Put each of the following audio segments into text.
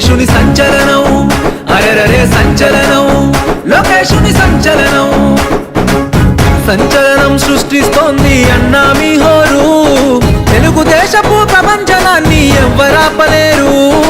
లోకేశుని సంచలనం. అరెరరే సంచలనం. లోకేశుని సంచలనం. సంచలనం సృష్టిస్తోంది అన్నా మీ హోరు. తెలుగుదేశపు ప్రపంచనాన్ని ఎవ్వరాపలేరు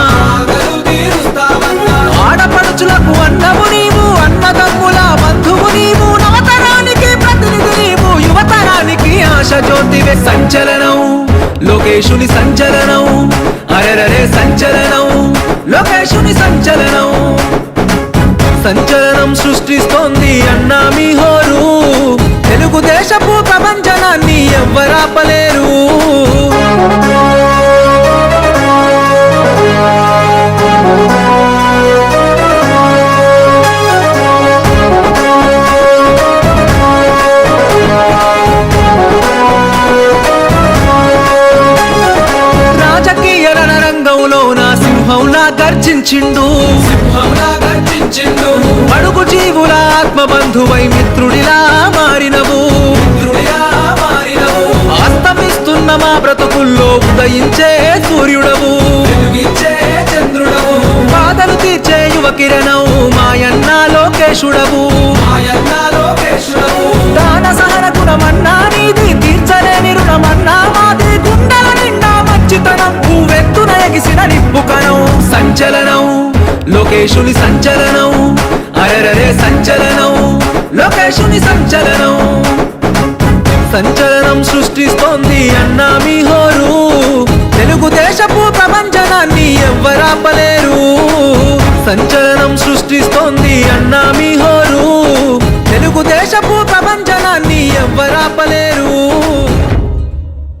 సంచలనం. లోకేశుని సంచలనం. అరెరరే సంచలనం. లోకేశుని సంచలనం. సంచలనం సృష్టిస్తోంది అన్నా మీ హోరు. తెలుగుదేశపు ప్రపంచనాన్ని ఎవ్వరాపలేరు రాజకీయ నా సింహంలా గర్జించిండు. అడుగు జీవుల ఆత్మబంధువై మిత్రుడిలా మారినవు. అస్తమిస్తున్న మా బ్రతుకుల్లో ఉదయించే సూర్యుడవు. బాధలు తీర్చే యువ కిరణం మాయన్న లోకేశుడవు. లోకేశుని సంచలనం. అరరే సంచలనం. లోకేశుని సంచలనం. సంచలనం సృష్టిస్తోంది అన్నా మీ హోరు. తెలుగుదేశపు ప్రపంచాన్ని ఎవ్వరాపలేరు సంచలనం సృష్టిస్తోంది అన్నా మీ హోరు. తెలుగుదేశపు ప్రపంచాన్ని ఎవ్వరాపలేరు